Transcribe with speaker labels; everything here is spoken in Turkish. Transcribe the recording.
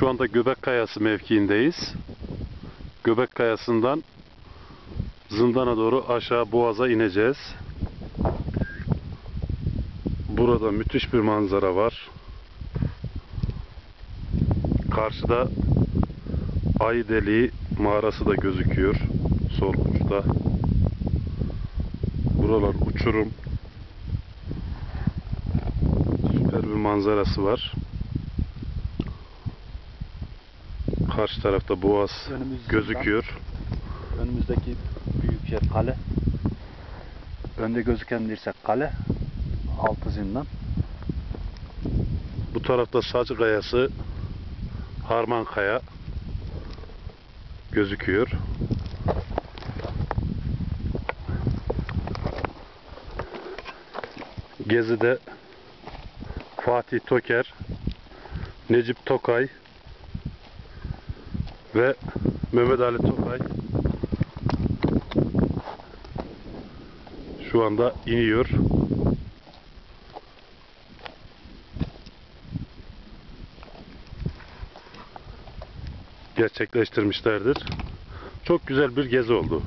Speaker 1: Şu anda Göbek Kayası mevkiindeyiz. Göbek Kayası'ndan Zindan'a doğru aşağı Boğaz'a ineceğiz. Burada müthiş bir manzara var. Karşıda Ay Deliği mağarası da gözüküyor. Sol uçta. Buralar uçurum. Süper bir manzarası var. Karşı tarafta Boğaz
Speaker 2: Önümüz
Speaker 1: gözüküyor.
Speaker 2: Önümüzdeki büyük yer kale. Önde gözüken dirsek kale. Altı zindan.
Speaker 1: Bu tarafta Sacı Kayası, Harman Kaya gözüküyor. Gezi'de Fatih Toker, Necip Tokay ve Mehmet Ali Tokay şu anda iniyor. gerçekleştirmişlerdir. Çok güzel bir gezi oldu.